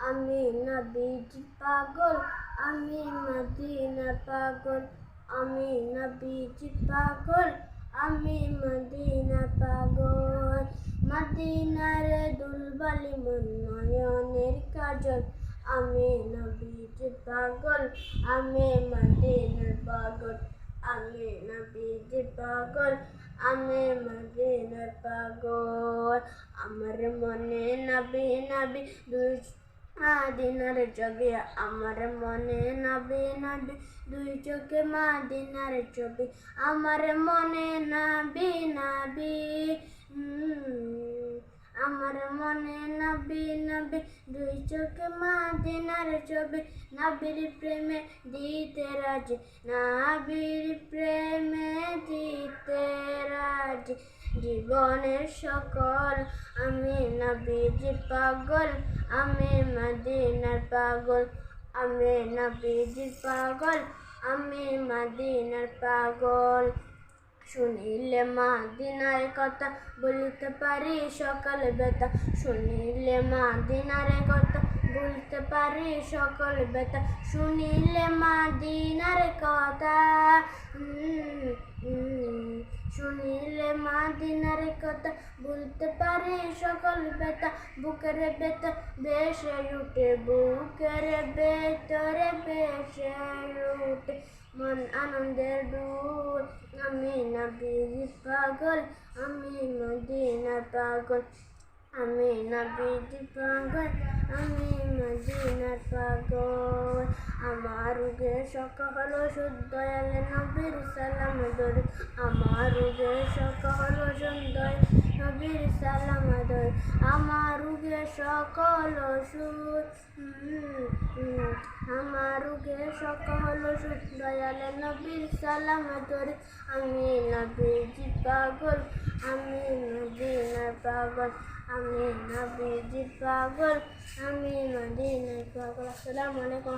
আমি নবীজি পাগল, আমি মদিনা পাগল, আমি নবীজি পাগল, আমি মদিনা পাগল। মদিনার দুলবালি মন কাজল, আমি নবীজি পাগল, আমি মদিনার পাগল, আমি নবীজি পাগল আমি মদিনার পাগল, আমার মনে নবী নবী, দুই মাদিনার ছবি, আমার মনে নবী নবী, দুই চোখে মাদিনার ছবি, আমার মনে নবী নবী আমার মনে নবী নবী, দুই চোখে মাদিনার ছবি, নবীর প্রেমে দিতে রাজি, নবীর প্রেমে দিতে জীবনের সকল, আমি নবীজি পাগল, আমি মদিনার পাগল, আমি নবীজির পাগল, আমি মদিনার পাগল। শুনিলে মাদিনার কথা বলতে পারি, সকাল বেতা শুনিলে মাদিনার কথা বলতে পারি, সকল বেতা শুনিলে মাদিনার কথা শুনিলে মা মাদিনার কথা বলতে পারি, সকল বেতা বুকের বেতা বেশে উঠে, বুকের ভেতরে বেশে উঠে। মন আনন্দের ডুব আমি নবীজি পাগল, আমি মদিনার পাগল। আমি নবীজি পাগল, আমি মদিনার পাগল। আমার শখ হলো, শুদ্ধ এলে নবীর সালাম দরে আমার শখ হলো শুদ্ধ নবীর সালাম দরে আমার উগে সকল আমার উগে সকল সুর দয়ালে নবীর সালাম দরে আমি নবীজি পাগল, আমি মদিনার পাগল, আমি নবীজি পাগল, আমি মদিনার পাগল। আসসালামু আলাইকুম